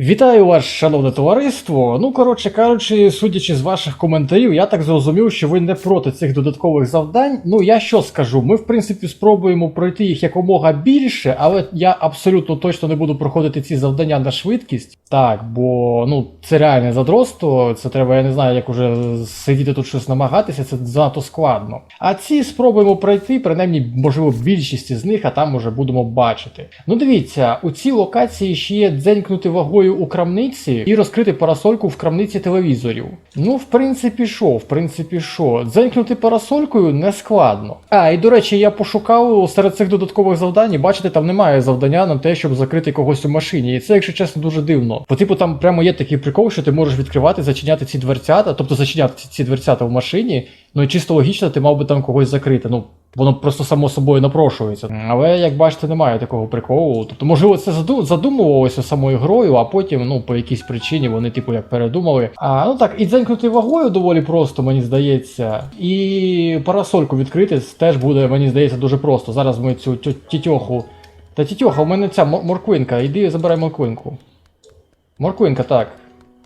Вітаю вас, шановне товариство. Ну, коротше кажучи, судячи з ваших коментарів, я так зрозумів, що ви не проти цих додаткових завдань. Ну, я що скажу? Ми, в принципі, спробуємо пройти їх якомога більше, але я абсолютно точно не буду проходити ці завдання на швидкість. Так, бо ну це реальне задротство. Це треба, я не знаю, як уже сидіти тут щось намагатися, це занадто складно. А ці спробуємо пройти, принаймні, можливо, більшість з них, а там уже будемо бачити. Ну, дивіться, у цій локації ще є дзенькнути вагою у крамниці і розкрити парасольку в крамниці телевізорів. Ну, в принципі, що, в принципі, що. Дзенькнути парасолькою не складно. А, і до речі, я пошукав серед цих додаткових завдань, бачите, там немає завдання на те, щоб закрити когось у машині. І це, якщо чесно, дуже дивно. Бо, типу, там прямо є такий прикол, що ти можеш відкривати, зачиняти ці дверцята, тобто зачиняти ці дверцята в машині. Ну і чисто логічно, ти мав би там когось закрити. Ну, воно просто само собою напрошується. Але як бачите, немає такого приколу. Тобто, можливо, це задумувалося самою грою, а потім, ну, по якійсь причині вони, типу, як передумали. А ну так, і дзенькнути вагою доволі просто, мені здається. І парасольку відкрити теж буде, мені здається, дуже просто. Зараз ми цю тітьоху. Та тітьоха, у мене ця мор- морквинка, іди забирай морквинку. Морквинка, так.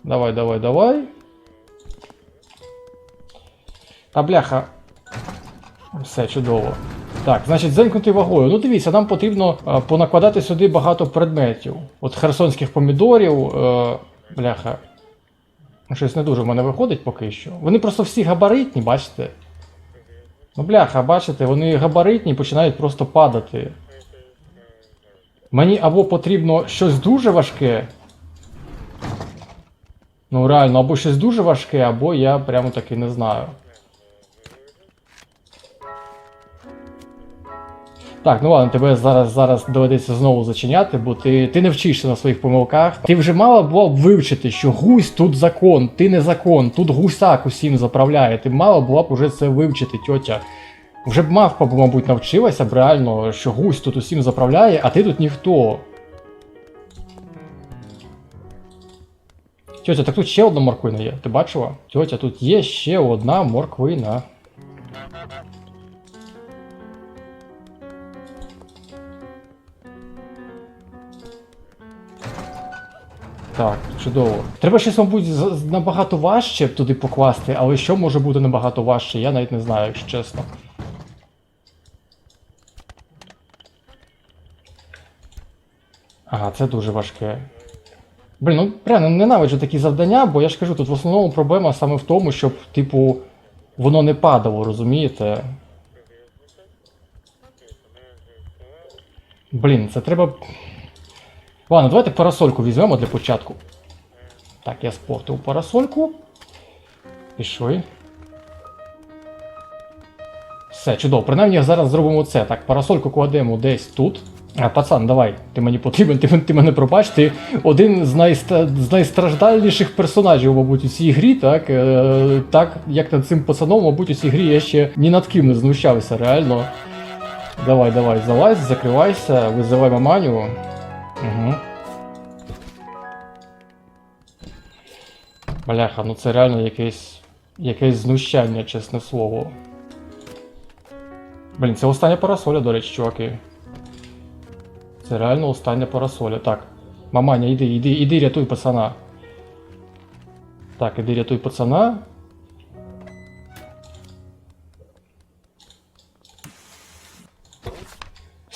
Давай, давай, давай. Та бляха. Все чудово. Так, значить, зенькнути вагою. Ну дивіться, нам потрібно е, понакладати сюди багато предметів. От херсонських помідорів. Е, бляха. Ну, Щось не дуже в мене виходить поки що. Вони просто всі габаритні, бачите? Ну, бляха, бачите, вони габаритні починають просто падати. Мені або потрібно щось дуже важке. Ну, реально, або щось дуже важке, або я прямо таки не знаю. Так, ну ладно, тебе зараз зараз доведеться знову зачиняти, бо ти, ти не вчишся на своїх помилках. Ти вже мала була б вивчити, що гусь тут закон, ти не закон, тут гусак усім заправляє. Ти мала була б уже це вивчити, тьотя. Вже б мавпа, мабуть, навчилася б реально, що гусь тут усім заправляє, а ти тут ніхто. Тьотя, так тут ще одна морквина є. Ти бачила? Тьотя, тут є ще одна морквина. Так, чудово. Треба щось, мабуть, набагато важче туди покласти, але що може бути набагато важче, я навіть не знаю, якщо чесно. Ага, це дуже важке. Блін, ну прямо ненавиджу такі завдання, бо я ж кажу, тут в основному проблема саме в тому, щоб, типу, воно не падало, розумієте? Блін, це треба. Ладно, давайте парасольку візьмемо для початку. Так, я спортив парасольку. Пішли. Все, чудово. Принаймні зараз зробимо це. Так, парасольку кладемо десь тут. А, пацан, давай, ти мені потрібен, ти, ти мене пробач, ти один з, найста, з найстраждальніших персонажів, мабуть, у цій грі, так? Е, так, як над цим пацаном, мабуть, у цій грі я ще ні над ким не знущався, реально. Давай, давай, залазь, закривайся, визивай маманю. Угу. Бляха, ну це реально якесь. якесь знущання, чесне слово. Блін, це остання парасоля, до речі, чуваки. Це реально остання парасоля. Так. Маманя, іди, іди, іди, рятуй пацана. Так, іди рятуй пацана.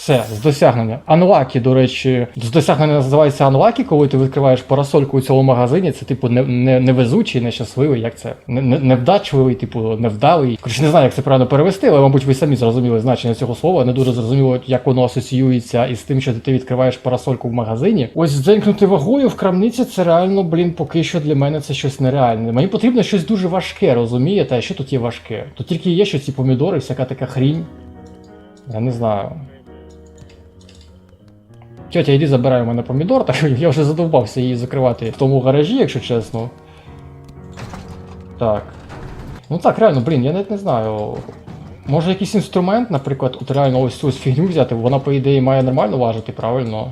Все, з досягнення. Unlucky, до речі, з досягнення називається Unlucky, коли ти відкриваєш парасольку у цьому магазині, це типу не, не, невезучий, нещасливий, як це? Не, не, невдачливий, типу, невдалий. Коротше, не знаю, як це правильно перевести, але, мабуть, ви самі зрозуміли значення цього слова. Не дуже зрозуміло, як воно асоціюється із тим, що ти відкриваєш парасольку в магазині. Ось дзенькнути вагою в крамниці, це реально, блін, поки що для мене це щось нереальне. Мені потрібно щось дуже важке, розумієте? А що тут є важке? Тут тільки є, що ці помідори, всяка така хрінь. Я не знаю. Тьотя, іди забирай у мене помідор, так я вже задовбався її закривати в тому гаражі, якщо чесно. Так. Ну так, реально, блін, я навіть не знаю. Може якийсь інструмент, наприклад, от реально ось цю ось фігню взяти, вона, по ідеї, має нормально важити, правильно?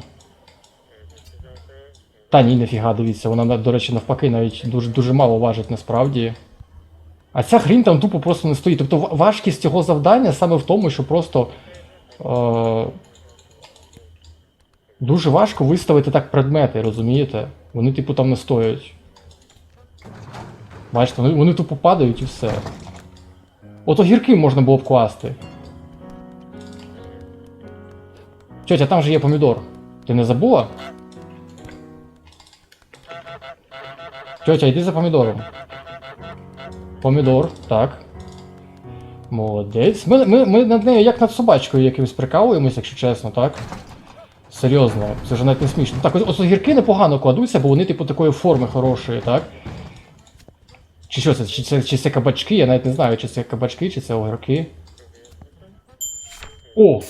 Та ні, нефіга, дивіться, вона, до речі, навпаки, навіть дуже, дуже мало важить насправді. А ця хрінь там тупо просто не стоїть. Тобто важкість цього завдання саме в тому, що просто. Е- Дуже важко виставити так предмети, розумієте? Вони, типу, там не стоять. Бачите, вони, вони тупо падають і все. От огірки можна було б класти. Тьотя, там же є помідор. Ти не забула? Тьотя, йди за помідором. Помідор, так. Молодець. Ми, ми, ми над нею як над собачкою якимось прикалуємось, якщо чесно, так? Серйозно, це вже навіть не смішно. Так, ось, огірки непогано кладуться, бо вони, типу, такої форми хорошої, так? Чи що це? Чи це, чи це кабачки? Я навіть не знаю, чи це кабачки, чи це огірки. О!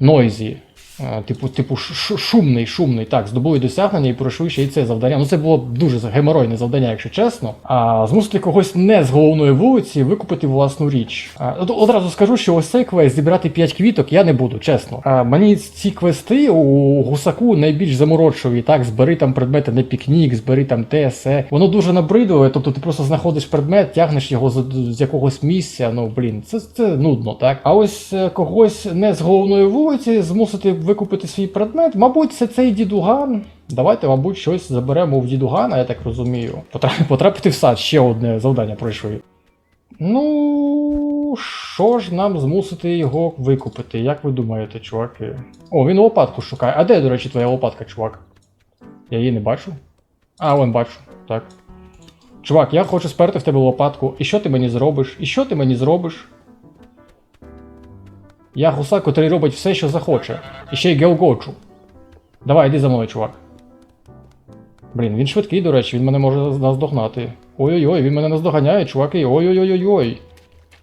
Нойзі. Е, Типу, типу шумний, шумний. Так, здобули досягнення і пройшли ще й це завдання. Ну це було дуже геморойне завдання, якщо чесно. А змусити когось не з головної вулиці викупити власну річ. А, одразу скажу, що ось цей квест зібрати 5 квіток я не буду, чесно. А, мені ці квести у гусаку найбільш заморочливі. Так, збери там предмети на пікнік, збери там те, се. Воно дуже набридує, тобто ти просто знаходиш предмет, тягнеш його з, з якогось місця. Ну блін, це, це нудно, так. А ось е, когось не з головної вулиці змусити викупити свій предмет, мабуть, це цей дідуган. Давайте, мабуть, щось заберемо в дідугана, я так розумію. Потрапити в сад, ще одне завдання пройшли. Ну, що ж нам змусити його викупити? Як ви думаєте, чуваки? О, він лопатку шукає. А де, до речі, твоя лопатка, чувак? Я її не бачу. А, вон бачу, так. Чувак, я хочу сперти в тебе лопатку. І що ти мені зробиш? І що ти мені зробиш? Я гусак, котрий робить все, що захоче. І ще й геогочу. Давай, йди за мною, чувак. Блін, він швидкий, до речі, він мене може наздогнати. Ой-ой-ой, він мене наздоганяє, чуваки. Ой-ой-ой-ой.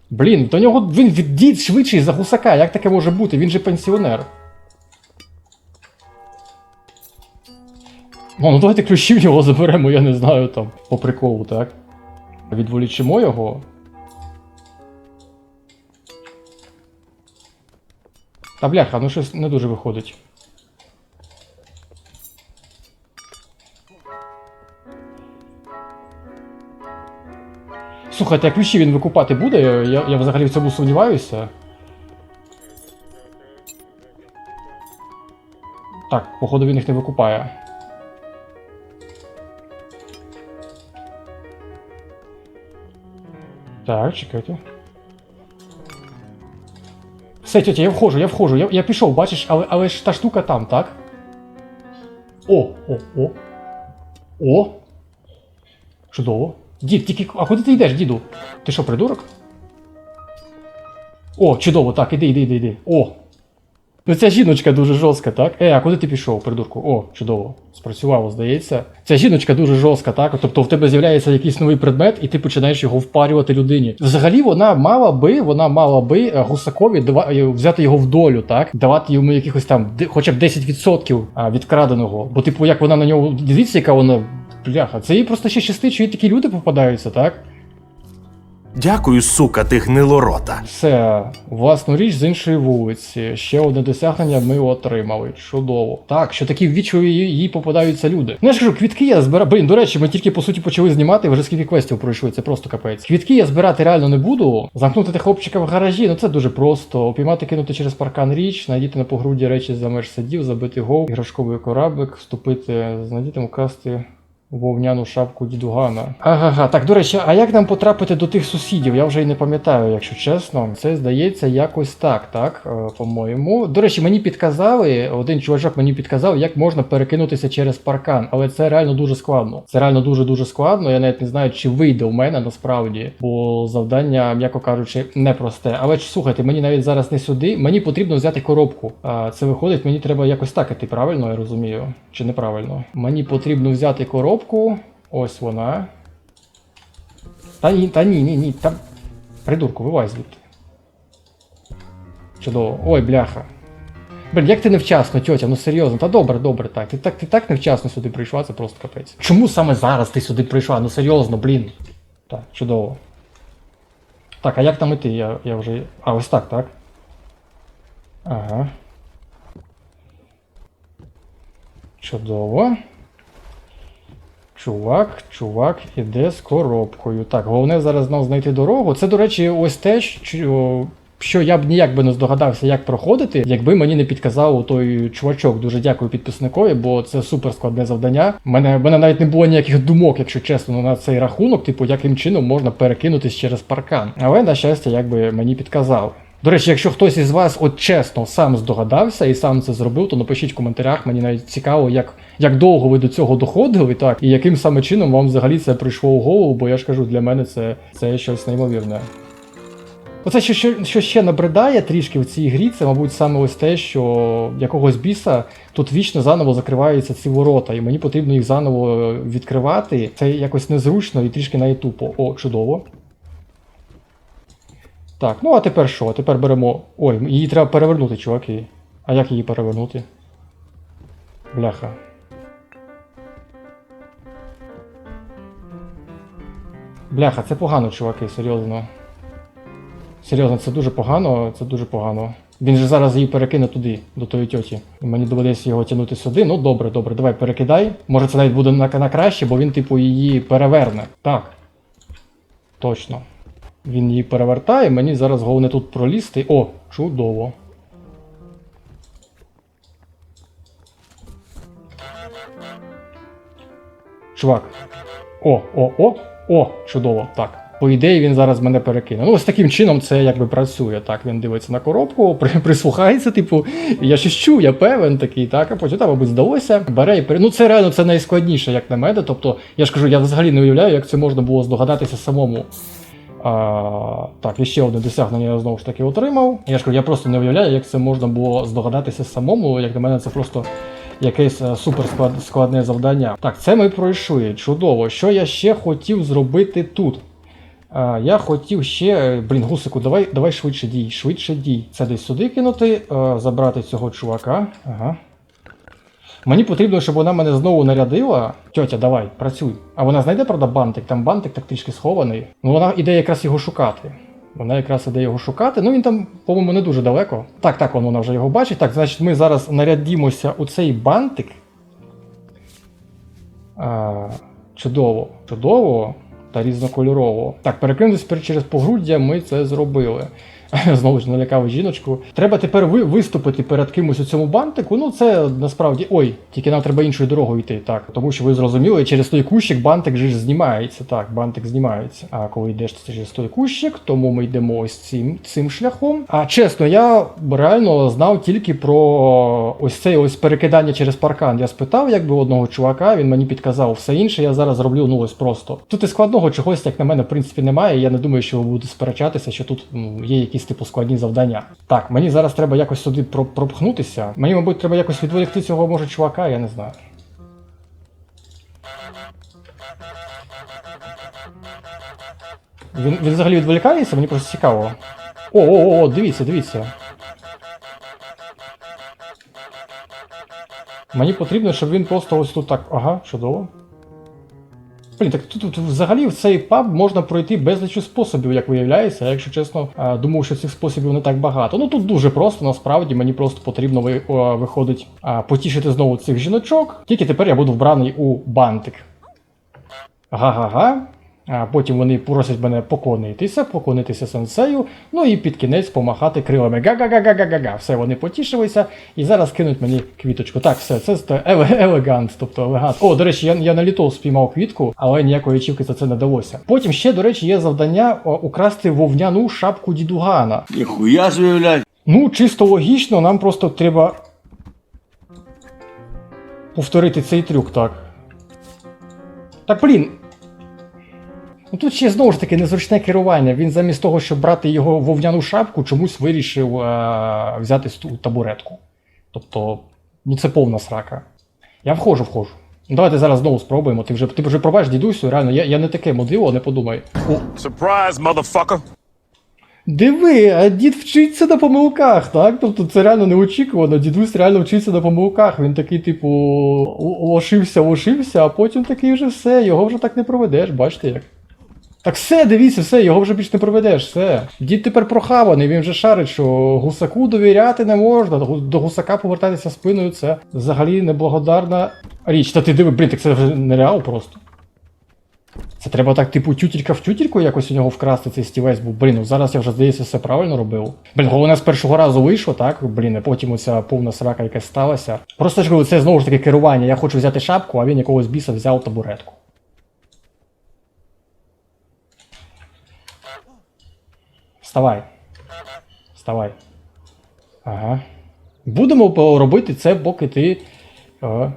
Блін, до нього він від- дід швидший за гусака. Як таке може бути? Він же пенсіонер. О, ну давайте ключі в нього заберемо, я не знаю там, по приколу, так? Відволічимо його. Та бляха, ну щось не дуже виходить. Слухайте, а ключі він викупати буде? Я, я взагалі в цьому сумніваюся. Так, походу він їх не викупає. Так, чекайте. Все, тетя, я входжу, я входжу, я, я пішов, бачиш, але, але ж та штука там, так? О, о, о. О. Чудово. Дід, тільки. А куди ти йдеш, діду? Ти що, придурок? О, чудово, так, іди, іди, іди, іди. О. Ну ця жіночка дуже жорстка, так? Е, а куди ти пішов, придурку? О, чудово. Спрацювало, здається. Ця жіночка дуже жорстка, так? Тобто в тебе з'являється якийсь новий предмет, і ти починаєш його впарювати людині. Взагалі вона мала би, вона мала би е, гусакові е, взяти його в долю, так? Давати йому якихось там хоча б 10% а, від краденого. Бо, типу, як вона на нього. Дивіться, яка вона. Бляха, це їй просто ще щастить, що їй такі люди попадаються, так? Дякую, сука, ти гнилорота. Все, власну річ з іншої вулиці. Ще одне досягнення ми отримали. Чудово. Так, що такі ввічливі їй попадаються люди. Ну я ж кажу, квітки я збираю. Блін, до речі, ми тільки по суті почали знімати, вже скільки квестів пройшли, це просто капець. Квітки я збирати реально не буду. Замкнути хлопчика в гаражі, ну це дуже просто. Опіймати, кинути через паркан річ, знайдіти на погруді речі за меж садів, забити гол, іграшковий кораблик, вступити, знайдіти украсти Вовняну шапку дідугана. Ага, так, до речі, а як нам потрапити до тих сусідів? Я вже й не пам'ятаю, якщо чесно. Це здається якось так, так, е, по-моєму. До речі, мені підказали, один чувачок мені підказав, як можна перекинутися через паркан, але це реально дуже складно. Це реально дуже-дуже складно. Я навіть не знаю, чи вийде у мене насправді, бо завдання, м'яко кажучи, непросте. Але слухайте, мені навіть зараз не сюди. Мені потрібно взяти коробку. А це виходить, мені треба якось так іти, правильно я розумію? Чи неправильно? Мені потрібно взяти коробку. Ось вона. Та ні, та ні, ні, ні. Там. Придурку, вилазь звідти. Чудово. Ой, бляха. Блін, як ти невчасно, тьотя, ну серйозно, та добре, добре, так. Ти так, ти так невчасно сюди прийшла, це просто капець. Чому саме зараз ти сюди прийшла? Ну серйозно, блін. Так, чудово. Так, а як там іти? Я, я вже. А, ось так, так? Ага. Чудово. Чувак, чувак іде з коробкою. Так, головне зараз нам знайти дорогу. Це, до речі, ось те, що що я б ніяк би не здогадався, як проходити, якби мені не підказав той чувачок. Дуже дякую підписникові, бо це супер складне завдання. Мене, мене навіть не було ніяких думок, якщо чесно, на цей рахунок, типу, яким чином можна перекинутись через паркан. Але, на щастя, якби мені підказав. До речі, якщо хтось із вас от чесно сам здогадався і сам це зробив, то напишіть в коментарях. Мені навіть цікаво, як, як довго ви до цього доходили, так, і яким саме чином вам взагалі це прийшло у голову, бо я ж кажу, для мене це, це щось неймовірне. Оце, що, що, що ще набридає трішки в цій грі, це, мабуть, саме ось те, що якогось біса тут вічно заново закриваються ці ворота, і мені потрібно їх заново відкривати. Це якось незручно і трішки навіть тупо. О, чудово. Так, ну а тепер що? Тепер беремо. Ой, її треба перевернути, чуваки. А як її перевернути? Бляха. Бляха, це погано, чуваки, серйозно. Серйозно, це дуже погано, це дуже погано. Він же зараз її перекине туди, до тої тьоті. Мені доведеться його тягнути сюди. Ну добре, добре, давай перекидай. Може це навіть буде на, на краще, бо він, типу, її переверне. Так. Точно. Він її перевертає, мені зараз головне тут пролізти. О, чудово. Чувак. О, о, о, о, чудово. Так. По ідеї він зараз мене перекине. Ну, ось таким чином це якби працює. Так, він дивиться на коробку, при, прислухається, типу, я щось чую, я певен такий, так, а потім там, мабуть, здалося, бере і пере... Ну, це реально це найскладніше, як на мене. Тобто, я ж кажу, я взагалі не уявляю, як це можна було здогадатися самому. А, так, і ще одне досягнення я знову ж таки отримав. Я ж кажу, я просто не уявляю, як це можна було здогадатися самому. Як на мене, це просто якесь е, супер складне завдання. Так, це ми пройшли. Чудово. Що я ще хотів зробити тут? А, я хотів ще. е, Блін, гусику, давай, давай швидше дій, швидше дій. Це десь сюди кинути, е, забрати цього чувака. Ага. Мені потрібно, щоб вона мене знову нарядила. Тьотя, давай, працюй. А вона знайде, правда, бантик, там бантик так трішки схований. Ну вона іде якраз його шукати. Вона якраз іде його шукати. Ну він там, по-моєму, не дуже далеко. Так, так, вон вона вже його бачить. Так, значить, ми зараз нарядімося у цей бантик. А, чудово, чудово та різнокольорово. Так, перекинутися через погруддя ми це зробили. Знову ж налякав жіночку. Треба тепер ви, виступити перед кимось у цьому бантику. Ну це насправді. Ой, тільки нам треба іншою дорогою йти. Так, тому що ви зрозуміли, через той кущик бантик же ж знімається. Так, бантик знімається. А коли йдеш через той кущик, тому ми йдемо ось цим, цим шляхом. А чесно, я реально знав тільки про ось це ось перекидання через паркан. Я спитав, якби одного чувака, він мені підказав все інше. Я зараз роблю ну ось просто. Тут і складного чогось, як на мене, в принципі, немає. Я не думаю, що ви будете сперечатися, що тут ну, є якісь типу складні завдання. Так, мені зараз треба якось сюди пропхнутися. Мені, мабуть, треба якось відволікти цього може чувака, я не знаю. Він, він взагалі відволікається, мені просто цікаво. О, о, о, дивіться, дивіться. Мені потрібно, щоб він просто ось тут так. Ага, чудово. Блін, так тут, тут взагалі в цей паб можна пройти безліч способів, як виявляється. Я, якщо чесно, думав, що цих способів не так багато. Ну тут дуже просто, насправді мені просто потрібно виходить потішити знову цих жіночок. Тільки тепер я буду вбраний у бантик. Га-га-га. А потім вони просять мене поклонитися, поклонитися сенсею, ну і під кінець помахати крилами. Га-га-га-га-га-га. Все, вони потішилися і зараз кинуть мені квіточку. Так, все, це еле- елегант, тобто елегант. О, до речі, я, я на літо спіймав квітку, але ніякої ачівки за це не далося. Потім ще, до речі, є завдання украсти вовняну шапку дідугана. Ніхуя блядь. Ну, чисто логічно, нам просто треба повторити цей трюк, так. Так, блін. Ну тут ще знову ж таки незручне керування. Він замість того, щоб брати його вовняну шапку, чомусь вирішив е- взяти табуретку. Тобто, ну це повна срака. Я входжу, входжу. Ну, давайте зараз знову спробуємо. Ти вже, ти вже пробач, дідусю, реально, я, я не таке модило, не подумай. Surprise, motherfucker! Диви, а дід вчиться на помилках, так? Тобто це реально неочікувано. Дідусь реально вчиться на помилках. Він такий, типу, лошився, лошився, а потім такий вже все, його вже так не проведеш, бачите як. Так все, дивіться, все, його вже більш не проведеш, все. Дід тепер прохаваний, він вже шарить, що гусаку довіряти не можна, до гусака повертатися спиною це взагалі неблагодарна річ. Та ти диви, блін, так це вже нереал просто. Це треба так, типу, тютілька в тютільку якось у нього вкрасти цей стівець був. Блін, ну зараз я вже здається все правильно робив. Блін, головне з першого разу вийшло, так? Блін, а потім оця повна срака якась сталася. Просто ж це знову ж таки керування. Я хочу взяти шапку, а він якогось біса взяв табуретку. Вставай. Вставай. Ага. Будемо робити це, поки ти. Ага.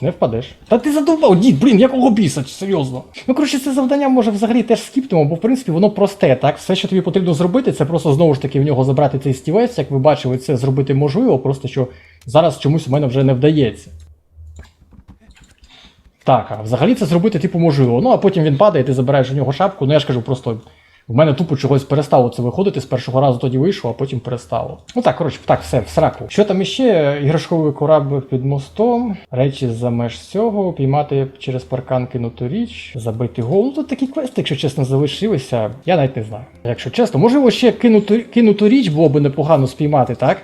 Не впадеш. Та ти задовбав, дід, блін, якого біса, серйозно. Ну, коротше, це завдання може взагалі теж скіпнемо, бо в принципі воно просте, так? Все, що тобі потрібно зробити, це просто знову ж таки в нього забрати цей стівець. Як ви бачили, це зробити можливо, просто що зараз чомусь у мене вже не вдається. Так, а взагалі це зробити, типу, можливо. Ну, а потім він падає, ти забираєш у нього шапку. Ну я ж кажу, просто в мене тупо чогось перестало це виходити. З першого разу тоді вийшло, а потім перестало. Ну так, коротше, так, все, в сраку. Що там іще? Іграшковий корабль під мостом, речі за меж цього, піймати через паркан кинуту річ, забити гол. Ну тут такі квести, якщо чесно, залишилися. Я навіть не знаю. Якщо чесно, можливо, ще кинуту, кинуту річ було би непогано спіймати, так?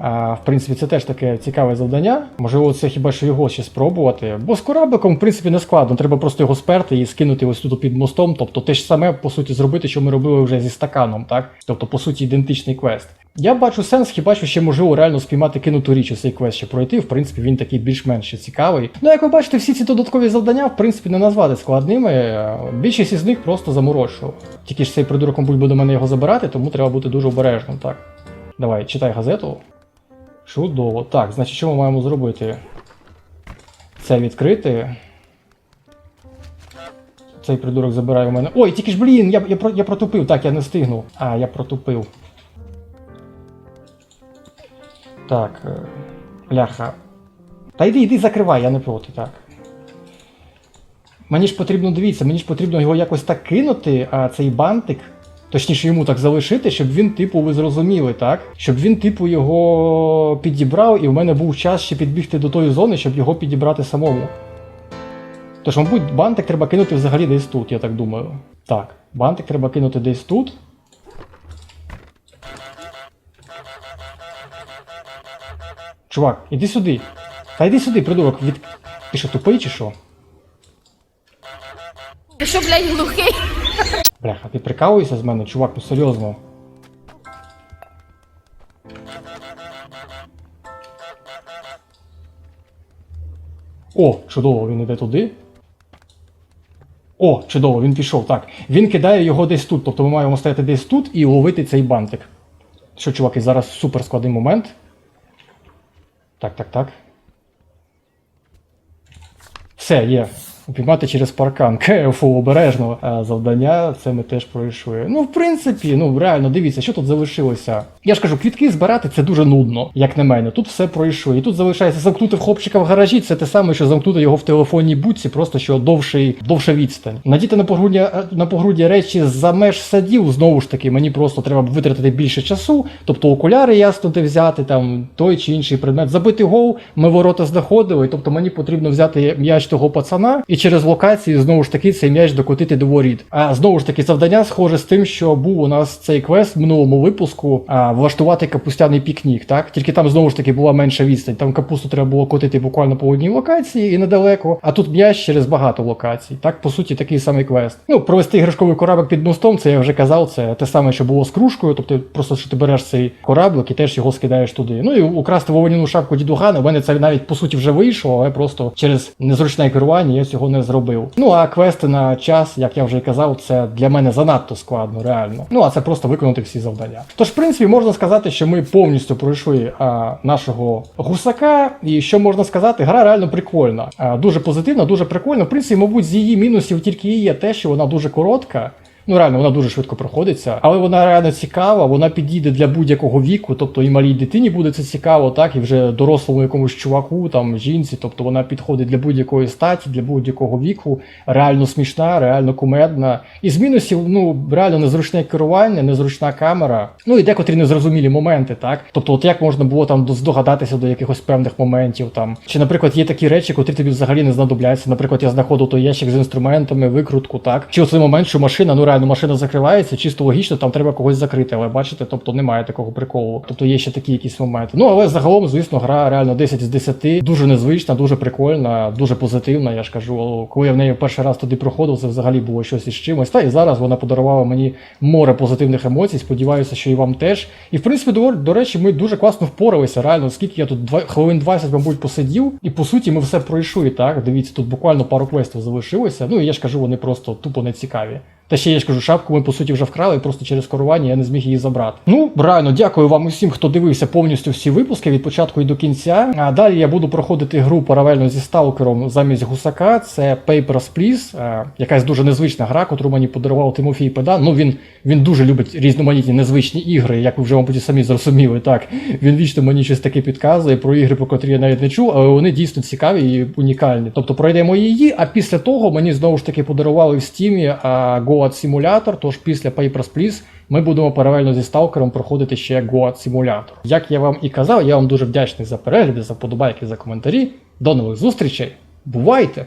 В принципі, це теж таке цікаве завдання. Можливо, це хіба що його ще спробувати. Бо з корабликом, в принципі, не складно. Треба просто його сперти і скинути ось тут під мостом. Тобто те ж саме, по суті, зробити, що ми робили вже зі стаканом, так? Тобто, по суті, ідентичний квест. Я бачу сенс, хіба що ще можливо реально спіймати кинуту річ у цей квест ще пройти. В принципі, він такий більш-менш цікавий. Ну, як ви бачите, всі ці додаткові завдання, в принципі, не назвати складними. Більшість із них просто заморочував. Тільки ж цей придурок мабуть, буде мене його забирати, тому треба бути дуже обережним, так. Давай, читай газету. Чудово. Так, значить, що ми маємо зробити? Це відкрити. Цей придурок забирає у мене. Ой, тільки ж, блін, я, я, я протупив. Так, я не встигну. А, я протупив. Так. е, Бляха. Та йди, йди, закривай, я не проти, так. Мені ж потрібно, дивіться, мені ж потрібно його якось так кинути, а цей бантик. Точніше, йому так залишити, щоб він, типу, ви зрозуміли, так? Щоб він, типу, його підібрав, і в мене був час ще підбігти до тої зони, щоб його підібрати самому. Тож, мабуть, бантик треба кинути взагалі десь тут, я так думаю. Так, бантик треба кинути десь тут. Чувак, іди сюди. Та йди сюди, придурок, від. Ти що, тупий чи що? Ти що, блядь, глухий? Бляха, ти прикалуєшся з мене, чувак, ну серйозно. О, чудово, він іде туди. О, чудово, він пішов. Так. Він кидає його десь тут. Тобто ми маємо стояти десь тут і ловити цей бантик. Що, чуваки, зараз супер складний момент. Так, так, так. Все, є. Упіймати через паркан. КФУ обережно. Завдання це ми теж пройшли. Ну, в принципі, ну реально, дивіться, що тут залишилося. Я ж кажу, квітки збирати це дуже нудно, як на мене. Тут все пройшли. І тут залишається замкнути хлопчика в гаражі. Це те саме, що замкнути його в телефонній будці, просто що довший, довша відстань. Надіти на погруддя на погруддя речі за меж садів. Знову ж таки, мені просто треба витратити більше часу. Тобто окуляри ясно де взяти, там той чи інший предмет. Забити гол, ми ворота знаходили. Тобто мені потрібно взяти м'яч того пацана і через локації знову ж таки цей м'яч докотити до воріт. А знову ж таки, завдання схоже з тим, що був у нас цей квест в минулому випуску а, влаштувати капустяний пікнік. Так тільки там знову ж таки була менша відстань. Там капусту треба було котити буквально по одній локації і недалеко. А тут м'яч через багато локацій. Так, по суті, такий самий квест. Ну, провести іграшковий кораблик під мостом, це я вже казав. Це те саме, що було з кружкою. Тобто, просто що ти береш цей кораблик і теж його скидаєш туди. Ну і украсти вовняну шапку дідугана. У мене це навіть по суті вже вийшло, але просто через незручне керування я цього не зробив. Ну а квести на час, як я вже казав, це для мене занадто складно, реально. Ну а це просто виконати всі завдання. Тож, в принципі, можна сказати, що ми повністю пройшли а, нашого гусака. І що можна сказати, гра реально прикольна. А, дуже позитивна, дуже прикольна. В принципі, мабуть, з її мінусів тільки і є те, що вона дуже коротка. Ну, реально, вона дуже швидко проходиться, але вона реально цікава, вона підійде для будь-якого віку, тобто і малій дитині буде це цікаво, так, і вже дорослому якомусь чуваку, там, жінці, тобто вона підходить для будь-якої статі, для будь-якого віку, реально смішна, реально кумедна. І з мінусів, ну, реально незручне керування, незручна камера, ну і декотрі незрозумілі моменти, так. Тобто, от як можна було там здогадатися до якихось певних моментів, там. Чи, наприклад, є такі речі, котрі тобі взагалі не знадобляться. Наприклад, я знаходив той ящик з інструментами, викрутку, так. Чи оцей момент, що машина, ну реально реально машина закривається, чисто логічно, там треба когось закрити, але бачите, тобто немає такого приколу. Тобто є ще такі якісь моменти. Ну але загалом, звісно, гра реально 10 з 10, дуже незвична, дуже прикольна, дуже позитивна. Я ж кажу, коли я в неї перший раз туди проходив, це взагалі було щось із чимось. Та і зараз вона подарувала мені море позитивних емоцій. Сподіваюся, що і вам теж. І в принципі, до, до речі, ми дуже класно впоралися. Реально, скільки я тут два хвилин 20, мабуть, посидів, і по суті ми все пройшли. Так, дивіться, тут буквально пару квестів залишилося. Ну і я ж кажу, вони просто тупо не цікаві. Та ще я ж кажу, шапку ми по суті вже вкрали, просто через керування я не зміг її забрати. Ну, реально, дякую вам усім, хто дивився повністю всі випуски від початку і до кінця. А далі я буду проходити гру паралельно зі сталкером замість гусака. Це Papers, Please, е, якась дуже незвична гра, яку мені подарував Тимофій Педан. Ну він, він дуже любить різноманітні незвичні ігри, як ви вже мабуть самі зрозуміли. Так він вічно мені щось таке підказує про ігри, про котрі я навіть не чув, але вони дійсно цікаві і унікальні. Тобто пройдемо її, а після того мені знову ж таки подарували в стімі а, Goat Simulator, тож після Papers, Please ми будемо паралельно зі сталкером проходити ще Goat Simulator. Як я вам і казав, я вам дуже вдячний за перегляди, за вподобайки, за коментарі. До нових зустрічей. Бувайте!